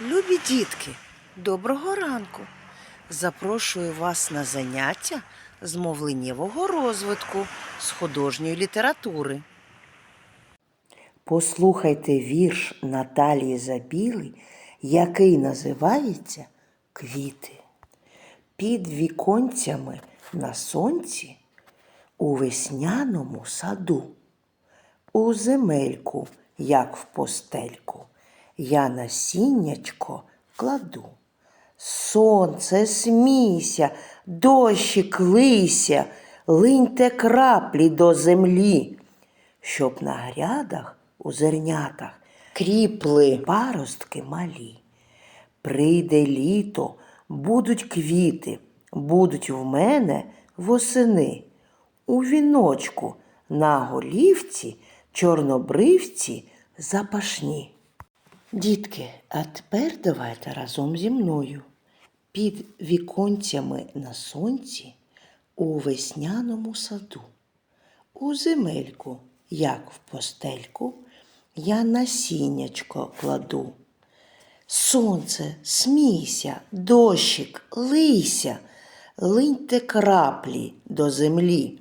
Любі дітки, доброго ранку! Запрошую вас на заняття з мовленнєвого розвитку з художньої літератури. Послухайте вірш Наталії Забіли, який називається Квіти. Під віконцями на сонці у весняному саду. У земельку, як в постельку, я насіннячко кладу. Сонце, смійся, дощик лися, линьте краплі до землі, щоб на грядах у зернятах кріпли паростки малі. Прийде літо, будуть квіти, будуть в мене восени. У віночку на голівці чорнобривці запашні. Дітки, а тепер давайте разом зі мною. Під віконцями на сонці у весняному саду. У земельку, як в постельку, я насіннячко кладу. Сонце, смійся, дощик, лийся, линьте краплі до землі,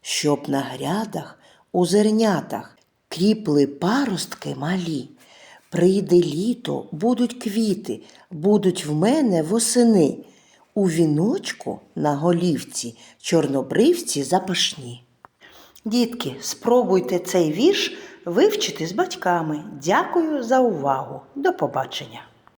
щоб на грядах у зернятах кріпли паростки малі. Прийде літо, будуть квіти, будуть в мене восени. У віночку на голівці чорнобривці запашні. Дітки, спробуйте цей вірш вивчити з батьками. Дякую за увагу. До побачення.